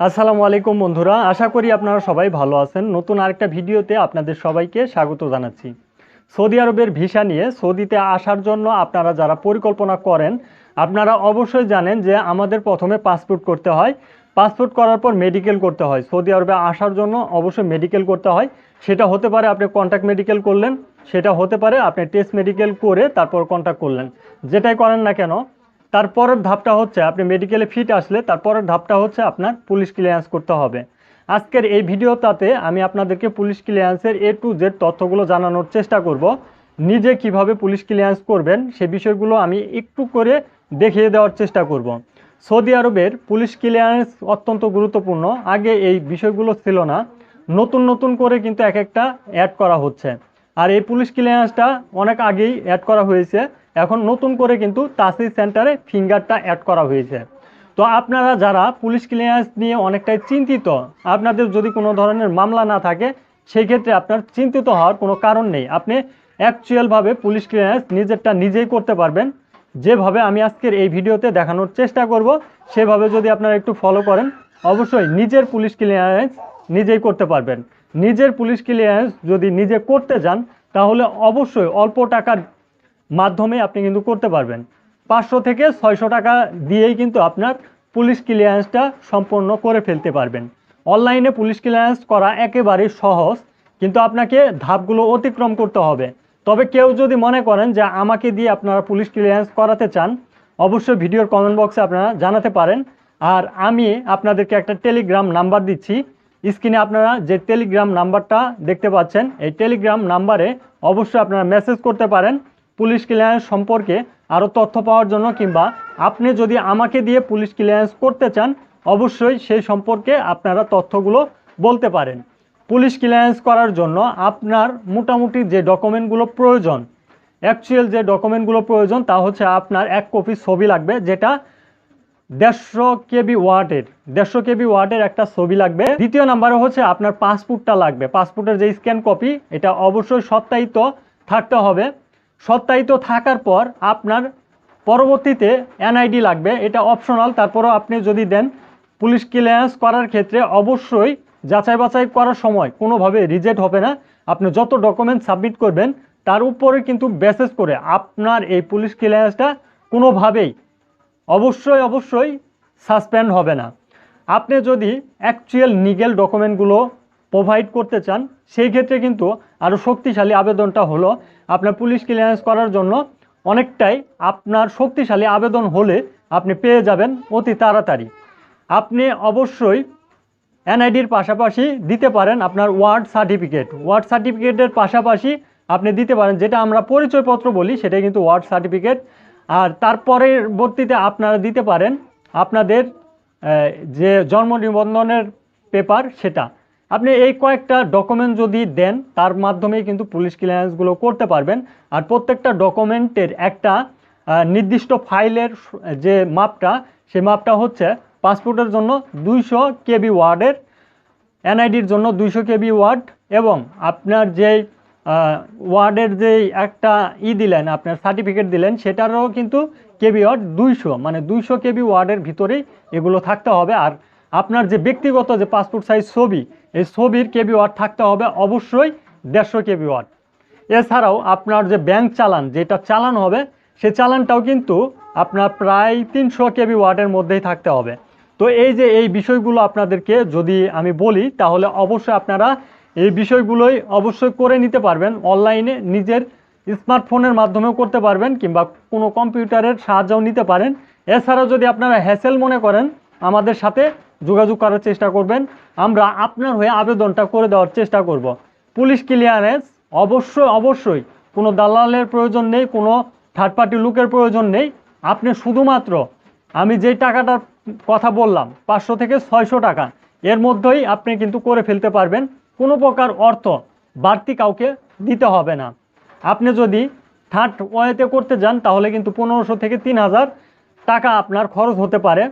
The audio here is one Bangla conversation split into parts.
আসসালামু আলাইকুম বন্ধুরা, আশা করি আপনারা সবাই ভালো আছেন। নতুন আরেকটা ভিডিওতে আপনাদের সবাইকে স্বাগত জানাচ্ছি। সৌদি আরবের ভিসা নিয়ে সৌদিতে আসার জন্য আপনারা যারা পরিকল্পনা করেন, আপনারা অবশ্যই জানেন যে আমাদের প্রথমে পাসপোর্ট করতে হয়। পাসপোর্ট করার পর মেডিকেল করতে হয়। সৌদি আরবে আসার জন্য অবশ্যই মেডিকেল করতে হয়। সেটা হতে পারে আপনি কন্ট্যাক্ট মেডিকেল করলেন, সেটা হতে পারে আপনি টেস্ট মেডিকেল করে তারপর কন্ট্যাক্ট করলেন। যেটাই করেন না কেন তারপরের ধাপটা হচ্ছে আপনি মেডিকেলে ফিট আসলে তারপরের ধাপটা হচ্ছে আপনার পুলিশ ক্লিয়ারেন্স করতে হবে। আজকের এই ভিডিওটাতে আমি আপনাদেরকে পুলিশ ক্লিয়ারেন্সের এ টু জেড তথ্যগুলো জানানোর চেষ্টা করব। নিজে কীভাবে পুলিশ ক্লিয়ারেন্স করবেন সে বিষয়গুলো আমি একটু করে দেখিয়ে দেওয়ার চেষ্টা করব। সৌদি আরবের পুলিশ ক্লিয়ারেন্স অত্যন্ত গুরুত্বপূর্ণ। আগে এই বিষয়গুলো ছিল না। নতুন নতুন করে কিন্তু এক একটা অ্যাড করা হচ্ছে। আর এই পুলিশ ক্লিয়ারেন্সটা অনেক আগেই অ্যাড করা হয়েছে। এখন নতুন করে কিন্তু তাসি সেন্টারে ফিঙ্গারটা অ্যাড করা হয়েছে। তো আপনারা যারা পুলিশ ক্লিয়ারেন্স নিয়ে অনেকটাই চিন্তিত, আপনাদের যদি কোনো ধরনের মামলা না থাকে, সেক্ষেত্রে আপনার চিন্তিত হওয়ার কোনো কারণ নেই। আপনি অ্যাকচুয়ালভাবে পুলিশ ক্লিয়ারেন্স নিজেরটা নিজেই করতে পারবেন। যেভাবে আমি আজকের এই ভিডিওতে দেখানোর চেষ্টা করব, সেভাবে যদি আপনারা একটু ফলো করেন, অবশ্যই নিজের পুলিশ ক্লিয়ারেন্স নিজেই করতে পারবেন। নিজের পুলিশ ক্লিয়ারেন্স যদি নিজে করতে যান, তাহলে অবশ্যই অল্প টাকার মাধ্যমে আপনি কিন্তু করতে পারবেন। পাঁচশো থেকে ছয়শো টাকা দিয়েই কিন্তু আপনার পুলিশ ক্লিয়ারেন্সটা সম্পন্ন করে ফেলতে পারবেন। অনলাইনে পুলিশ ক্লিয়ারেন্স করা একেবারেই সহজ, কিন্তু আপনাকে ধাপগুলো অতিক্রম করতে হবে। তবে কেউ যদি মনে করেন যে আমাকে দিয়ে আপনারা পুলিশ ক্লিয়ারেন্স করাতে চান, অবশ্যই ভিডিওর কমেন্ট বক্সে আপনারা জানাতে পারেন। আর আমি আপনাদেরকে একটা টেলিগ্রাম নাম্বার দিচ্ছি। স্ক্রিনে আপনারা যে টেলিগ্রাম নাম্বারটা দেখতে পাচ্ছেন, এই টেলিগ্রাম নাম্বারে অবশ্যই আপনারা মেসেজ করতে পারেন। পুলিশ ক্লিয়ারেন্স সম্পর্কে আরও তথ্য পাওয়ার জন্য কিংবা আপনি যদি আমাকে দিয়ে পুলিশ ক্লিয়ারেন্স করতে চান, অবশ্যই সেই সম্পর্কে আপনারা তথ্যগুলো বলতে পারেন। পুলিশ ক্লিয়ারেন্স করার জন্য আপনার মোটামুটি যে ডকুমেন্টগুলো প্রয়োজন, অ্যাকচুয়াল যে ডকুমেন্টগুলো প্রয়োজন তা হচ্ছে আপনার এক কপি ছবি লাগবে যেটা দেড়শো কেবি ওয়াটের, দেড়শো কেবি ওয়াটের একটা ছবি লাগবে। দ্বিতীয় নাম্বারে হচ্ছে আপনার পাসপোর্টটা লাগবে। পাসপোর্টের যে স্ক্যান কপি, এটা অবশ্যই সত্যায়িত থাকতে হবে। সত্যায়িত থাকার পর আপনার পরবর্তীতে এনআইডি লাগবে, এটা অপশনাল তারপরও আপনি যদি দেন পুলিশ ক্লিয়ারেন্স করার ক্ষেত্রে অবশ্যই যাচাই বাছাই করার সময় কোনোভাবে রিজেক্ট হবে না। আপনি যত ডকুমেন্ট সাবমিট করবেন, তার উপরে কিন্তু বেসেস করে আপনার এই পুলিশ ক্লিয়ারেন্সটা কোনোভাবেই, অবশ্যই অবশ্যই সাসপেন্ড হবে না। আপনি যদি অ্যাকচুয়াল নিগেল ডকুমেন্টগুলো প্রোভাইড করতে চান, সেই ক্ষেত্রে কিন্তু আরও শক্তিশালী আবেদনটা হলো আপনার পুলিশ ক্লিয়ারেন্স করার জন্য অনেকটাই আপনার শক্তিশালী আবেদন হলে আপনি পেয়ে যাবেন অতি তাড়াতাড়ি। আপনি অবশ্যই এনআইডির পাশাপাশি দিতে পারেন আপনার ওয়ার্ড সার্টিফিকেট ওয়ার্ড সার্টিফিকেটের পাশাপাশি আপনি দিতে পারেন, যেটা আমরা পরিচয়পত্র বলি, সেটাই কিন্তু ওয়ার্ড সার্টিফিকেট আর তারপরবর্তীতে আপনারা দিতে পারেন আপনাদের যে জন্ম নিবন্ধনের পেপার সেটা। আপনি এই কয়েকটা ডকুমেন্ট যদি দেন, তার মাধ্যমেই কিন্তু পুলিশ ক্লিয়ারেন্সগুলো করতে পারবেন। আর প্রত্যেকটা ডকুমেন্টের একটা নির্দিষ্ট ফাইলের যে মাপটা, সেই মাপটা হচ্ছে পাসপোর্টের জন্য দুইশো কেবি ওয়ার্ডের এনআইডির জন্য দুইশো কেবি ওয়ার্ড এবং আপনার যেই ওয়ার্ডের যেই একটা ই দিলেন, আপনার সার্টিফিকেট দিলেন, সেটারও কিন্তু কেবি ওয়ার্ড দুইশো মানে দুইশো কেবি ওয়ার্ডের ভিতরেই এগুলো থাকতে হবে। আর আপনার যে ব্যক্তিগত যে পাসপোর্ট সাইজ ছবি, এই ছবির কেবি ওয়ার্ড থাকতে হবে অবশ্যই দেড়শো কেবি ওয়ার্ড এছাড়াও আপনার যে ব্যাংক চালান, যেটা চালান হবে, সে চালানটাও কিন্তু আপনার প্রায় তিনশো কেবি ওয়ার্ডের মধ্যেই থাকতে হবে। তো এই যে এই বিষয়গুলো আপনাদেরকে যদি আমি বলি, তাহলে অবশ্যই আপনারা এই বিষয়গুলোই অবশ্যই করে নিতে পারবেন। অনলাইনে নিজের স্মার্টফোনের মাধ্যমেও করতে পারবেন কিংবা কোনো কম্পিউটারের সাহায্যও নিতে পারেন। এছাড়াও যদি আপনারা হ্যাসেল মনে করেন, আমাদের সাথে যোগাযোগ করার চেষ্টা করবেন। আমরা আপনার হয়ে আবেদনটা করে দেওয়ার চেষ্টা করব। পুলিশ ক্লিয়ারেন্স অবশ্যই অবশ্যই। কোনো দালালের প্রয়োজন নেই, কোনো থার্ড পার্টি লুকের প্রয়োজন নেই। আপনি শুধুমাত্র আমি যেই টাকাটার কথা বললাম, পাঁচশো থেকে ছয়শো টাকা, এর মধ্যেই আপনি কিন্তু করে ফেলতে পারবেন। কোনো প্রকার অর্থ বাড়তি কাউকে দিতে হবে না। আপনি যদি থার্ড ওয়েতে করতে যান, তাহলে কিন্তু পনেরোশো থেকে তিন হাজার টাকা আপনার খরচ হতে পারে।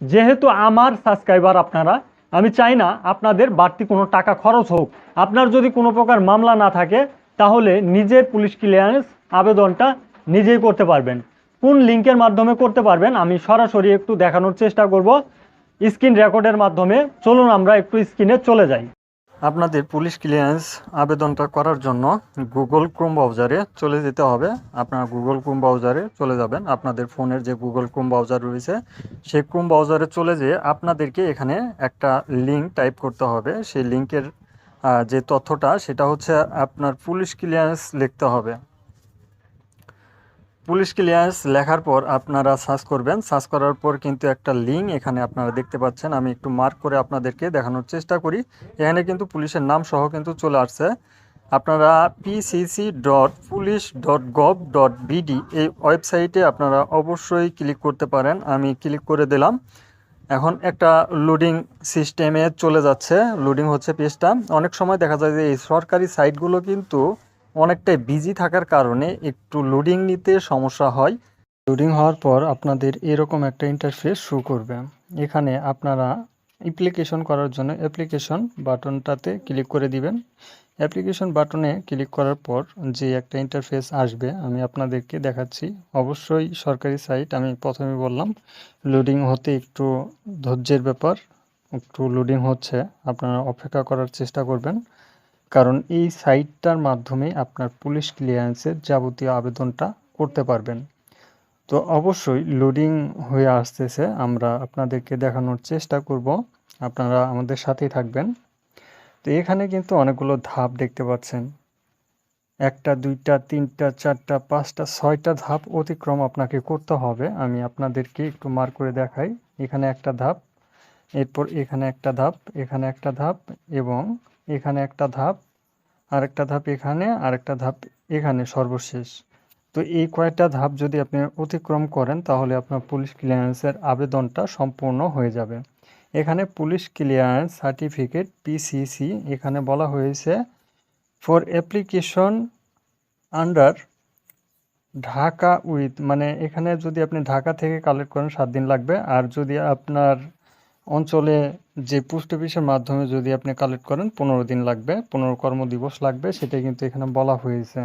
যেহেতু আমার সাবস্ক্রাইবার আপনারা, আমি চাই না আপনাদের বাড়তি কোনো টাকা খরচ হোক। আপনার যদি কোনো প্রকার মামলা না থাকে, তাহলে নিজের পুলিশ ক্লিয়ারেন্স আবেদনটা নিজেই করতে পারবেন। কোন লিঙ্কের মাধ্যমে করতে পারবেন, আমি সরাসরি একটু দেখানোর চেষ্টা করব। স্ক্রিন রেকর্ডের মাধ্যমে চলুন আমরা একটু স্ক্রিনে চলে যাই। আপনাদের পুলিশ ক্লিয়ারেন্স আবেদনটা করার জন্য গুগল ক্রোম ব্রাউজারে চলে যেতে হবে। আপনারা গুগল ক্রোম ব্রাউজারে চলে যাবেন। আপনাদের ফোনের যে গুগল ক্রোম ব্রাউজার রয়েছে, সেই ক্রোম ব্রাউজারে চলে যেয়ে আপনাদেরকে এখানে একটা লিঙ্ক টাইপ করতে হবে। সেই লিঙ্কের যে তথ্যটা, সেটা হচ্ছে আপনার পুলিশ ক্লিয়ারেন্স লিখতে হবে। পুলিশ ক্লিয়ারেন্স লেখার পর আপনারা সার্চ করবেন। সার্চ করার পর কিন্তু একটা লিঙ্ক এখানে আপনারা দেখতে পাচ্ছেন। আমি একটু মার্ক করে আপনাদেরকে দেখানোর চেষ্টা করি। এখানে কিন্তু পুলিশের নাম সহ কিন্তু চলে আসছে। আপনারা PCC dot police dot gov dot BD এই ওয়েবসাইটে আপনারা অবশ্যই ক্লিক করতে পারেন। আমি ক্লিক করে দিলাম। এখন একটা লোডিং সিস্টেমে চলে যাচ্ছে। লোডিং হচ্ছে পেজটা। অনেক সময় দেখা যায় যে এই সরকারি সাইটগুলো কিন্তু অনেকটাই বিজি থাকার কারণে একটু লোডিং নিতে সমস্যা হয়। লোডিং হওয়ার পর আপনাদের এরকম একটা ইন্টারফেস শো করবে। এখানে আপনারা অ্যাপ্লিকেশন করার জন্য অ্যাপ্লিকেশন বাটনটাতে ক্লিক করে দিবেন। অ্যাপ্লিকেশন বাটনে ক্লিক করার পর যে একটা ইন্টারফেস আসবে, আমি আপনাদেরকে দেখাচ্ছি। অবশ্যই সরকারি সাইট আমি প্রথমে বললাম লোডিং হতে একটু ধৈর্যের ব্যাপার, একটু লোডিং হচ্ছে, আপনারা অপেক্ষা করার চেষ্টা করবেন। কারণ এই সাইটটার মাধ্যমে আপনার পুলিশ ক্লিয়ারেন্সের যাবতীয় আবেদনটা করতে পারবেন। তো অবশ্যই লোডিং হয়ে আসতেছে, আমরা আপনাদেরকে দেখানোর চেষ্টা করব। আপনারা আমাদের সাথেই থাকবেন। তো এখানে কিন্তু অনেকগুলো ধাপ দেখতে পাচ্ছেন। একটা, দুইটা, তিনটা, চারটা, পাঁচটা, ছয়টা ধাপ অতিক্রম আপনাকে করতে হবে। আমি আপনাদেরকে একটু মার করে দেখাই। এখানে একটা ধাপ, এরপর এখানে একটা ধাপ, এখানে একটা ধাপ এবং এখানে একটা ধাপ, আরেকটা ধাপ এখানে, আরেকটা ধাপ এখানে সর্বশেষ। তো এই কয়েকটা ধাপ যদি আপনি অতিক্রম করেন, তাহলে আপনার পুলিশ ক্লিয়ারেন্সের আবেদনটা সম্পূর্ণ হয়ে যাবে। এখানে পুলিশ ক্লিয়ারেন্স সার্টিফিকেট পিসিসি এখানে বলা হয়েছে for application under Dhaka with মানে এখানে যদি আপনি ঢাকা থেকে কালেক্ট করেন, সাত দিন লাগবে। আর যদি আপনার অঞ্চলে যে পোস্ট অফিসের মাধ্যমে যদি আপনি কালেক্ট করেন, পনেরো দিন লাগবে, পনেরো কর্মদিবস লাগবে, সেটাই কিন্তু এখানে বলা হয়েছে।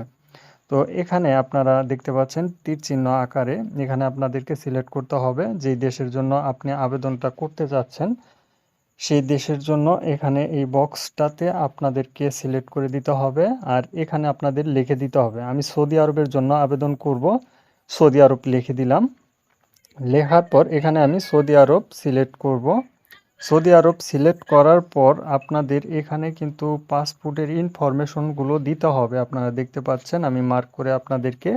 তো এখানে আপনারা দেখতে পাচ্ছেন তীর চিহ্ন আকারে এখানে আপনাদেরকে সিলেক্ট করতে হবে যেই দেশের জন্য আপনি আবেদনটা করতে চাচ্ছেন। সেই দেশের জন্য এখানে এই বক্সটাতে আপনাদেরকে সিলেক্ট করে দিতে হবে আর এখানে আপনাদের লিখে দিতে হবে। আমি সৌদি আরবের জন্য আবেদন করব, সৌদি আরব লিখে দিলাম। লেখার পর এখানে আমি সৌদি আরব সিলেক্ট করব। সৌদি আরব সিলেক্ট করার পর আপনাদের এখানে কিন্তু পাসপোর্টের ইনফরমেশনগুলো দিতে হবে। আপনারা দেখতে পাচ্ছেন, আমি মার্ক করে আপনাদেরকে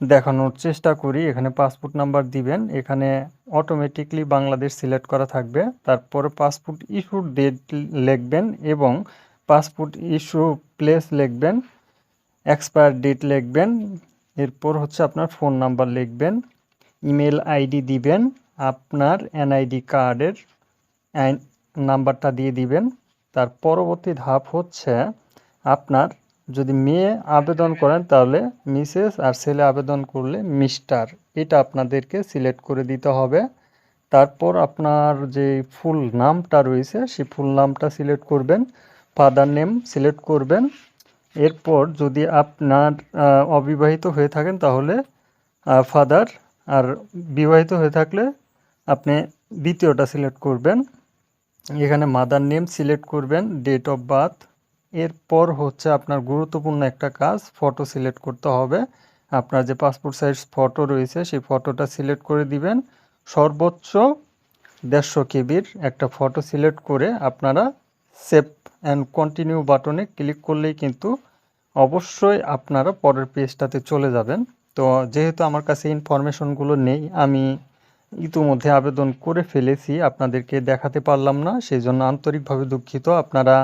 দেখানোর চেষ্টা করি। এখানে পাসপোর্ট নাম্বার দিবেন, এখানে অটোমেটিকলি বাংলাদেশ সিলেক্ট করা থাকবে। তারপরে পাসপোর্ট ইস্যুর ডেট লিখবেন এবং পাসপোর্ট ইস্যু প্লেস লিখবেন এক্সপায়ার ডেট লিখবেন, এরপর হচ্ছে আপনার ফোন নাম্বার লিখবেন ইমেল আইডি দিবেন, আপনার এনআইডি কার্ডের নাম্বারটা দিয়ে দিবেন। তার পরবর্তী ধাপ হচ্ছে আপনার যদি মেয়ে আবেদন করেন তাহলে মিসেস আর ছেলে আবেদন করলে মিস্টার। এটা আপনাদেরকে সিলেক্ট করে দিতে হবে। তারপর আপনার যে ফুল নামটা রয়েছে, সেই ফুল নামটা সিলেক্ট করবেন। ফাদার নেম সিলেক্ট করবেন। এরপর যদি আপনার অবিবাহিত হয়ে থাকেন তাহলে ফাদার। আর বিবাহিত হয়ে থাকলে আপনি দ্বিতীয়টা সিলেক্ট করবেন। এখানে মাদার নেম সিলেক্ট করবেন ডেট অফ বার্থ এরপর হচ্ছে আপনার গুরুত্বপূর্ণ একটা কাজ ফটো সিলেক্ট করতে হবে। আপনার যে পাসপোর্ট সাইজ ফটো রয়েছে, সেই ফটোটা সিলেক্ট করে দিবেন। সর্বোচ্চ দেড়শো কেবির একটা ফটো সিলেক্ট করে আপনারা সেভ অ্যান্ড কন্টিনিউ বাটনে ক্লিক করলেই কিন্তু অবশ্যই আপনারা পরের পেজটাতে চলে যাবেন। তো যেহেতু আমার কাছে ইনফরমেশনগুলো নেই, আমি ইতিমধ্যে আবেদন করে ফেলেছি, আপনাদেরকে দেখাতে পারলাম না সেই জন্য আন্তরিকভাবে দুঃখিত। আপনারা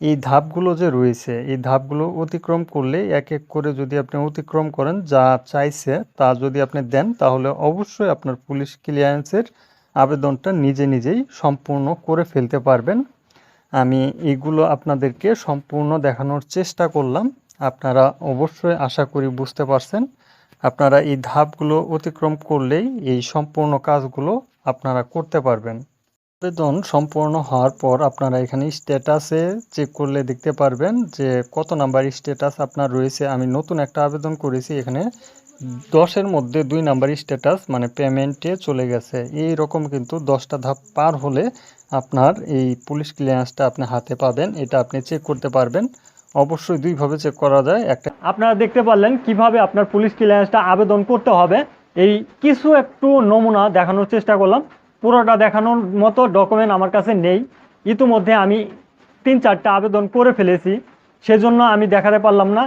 এই ধাপগুলো যে রয়েছে, এই ধাপগুলো অতিক্রম করলে এক এক করে যদি আপনি অতিক্রম করেন, যা চাইছে তা যদি আপনি দেন, তাহলে অবশ্যই আপনার পুলিশ ক্লিয়ারেন্সের আবেদনটা নিজে নিজেই সম্পূর্ণ করে ফেলতে পারবেন। আমি এগুলো আপনাদেরকে সম্পূর্ণ দেখানোর চেষ্টা করলাম। আপনারা অবশ্যই আশা করি বুঝতে পারছেন। আপনারা এই ধাপগুলো অতিক্রম করলেই এই সম্পূর্ণ কাজগুলো আপনারা করতে পারবেন। আবেদন সম্পূর্ণ হওয়ার পর আপনারা এখানে স্ট্যাটাসে চেক করলে দেখতে পারবেন যে কত নাম্বার স্ট্যাটাস আপনার রয়েছে। আমি নতুন একটা আবেদন করেছি, এখানে দশের মধ্যে দুই নাম্বার স্ট্যাটাস মানে পেমেন্টে চলে গেছে। এই রকম কিন্তু দশটা ধাপ পার হলে আপনার এই পুলিশ ক্লিয়ারেন্সটা আপনি হাতে পাবেন, এটা আপনি চেক করতে পারবেন। অবশ্যই দুইভাবে চেক করা যায়। একটা আপনারা দেখতে পারলেন কীভাবে আপনার পুলিশ ক্লিয়ারেন্সটা আবেদন করতে হবে। এই কিছু একটু নমুনা দেখানোর চেষ্টা করলাম। পুরোটা দেখানোর মতো ডকুমেন্ট আমার কাছে নেই। ইতিমধ্যে আমি তিন চারটা আবেদন করে ফেলেছি। সেজন্য আমি দেখাতে পারলাম না।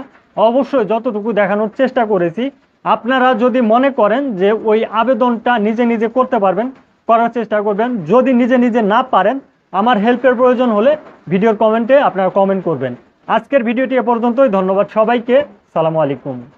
অবশ্যই যতটুকু দেখানোর চেষ্টা করেছি। আপনারা যদি মনে করেন যে ওই আবেদনটা নিজে নিজে করতে পারবেন, করার চেষ্টা করবেন। যদি নিজে নিজে না পারেন, আমার হেল্পের প্রয়োজন হলে ভিডিওর কমেন্টে আপনারা কমেন্ট করবেন। আজকের ভিডিওটি এ পর্যন্তই। ধন্যবাদ সবাইকে। সালামু আলাইকুম।